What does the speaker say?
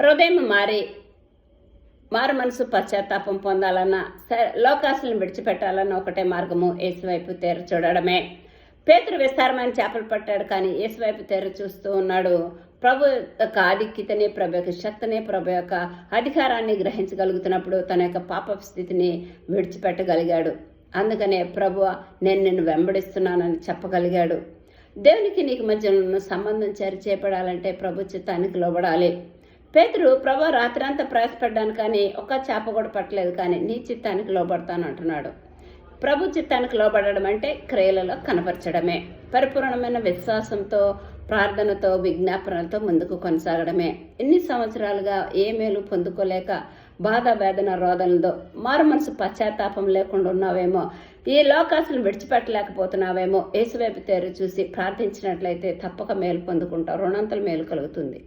హృదయం మారి మారు మనసు పశ్చాత్తాపం పొందాలన్న లోకాసులను విడిచిపెట్టాలన్న ఒకటే మార్గము ఏసువైపు తెర చూడడమే. పేతురు విస్తారమైన చేపలు పట్టాడు కానీ ఏసువైపు తెర చూస్తూ ఉన్నాడు. ప్రభు యొక్క ఆధిక్యతని ప్రభు యొక్క శక్తిని ప్రభు యొక్క అధికారాన్ని గ్రహించగలుగుతున్నప్పుడు తన యొక్క పాప స్థితిని విడిచిపెట్టగలిగాడు. అందుకనే ప్రభు నేను నిన్ను వెంబడిస్తున్నానని చెప్పగలిగాడు. దేవునికి నీకు మధ్య సంబంధం చరి చేపడాలంటే ప్రభు చిత్తానికి లోబడాలి. పేతురు ప్రభు రాత్రంతా ప్రయాసపడ్డాను కానీ ఒక్క చేప కూడా పట్టలేదు కానీ నీ చిత్తానికి లోబడతాను అంటున్నాడు. ప్రభు చిత్తానికి లోబడడం అంటే క్రియలలో కనపరచడమే. పరిపూర్ణమైన విశ్వాసంతో ప్రార్థనతో విజ్ఞాపనలతో ముందుకు కొనసాగడమే. ఎన్ని సంవత్సరాలుగా ఏ మేలు పొందుకోలేక బాధ వేదన రోదనలతో మారు మనసు పశ్చాత్తాపం లేకుండా ఉన్నావేమో ఈ లోకాసులు విడిచిపెట్టలేకపోతున్నావేమో యేసువైపు తేరు చూసి ప్రార్థించినట్లయితే తప్పక మేలు పొందుకుంటావు రుణంతలు మేలు కలుగుతుంది.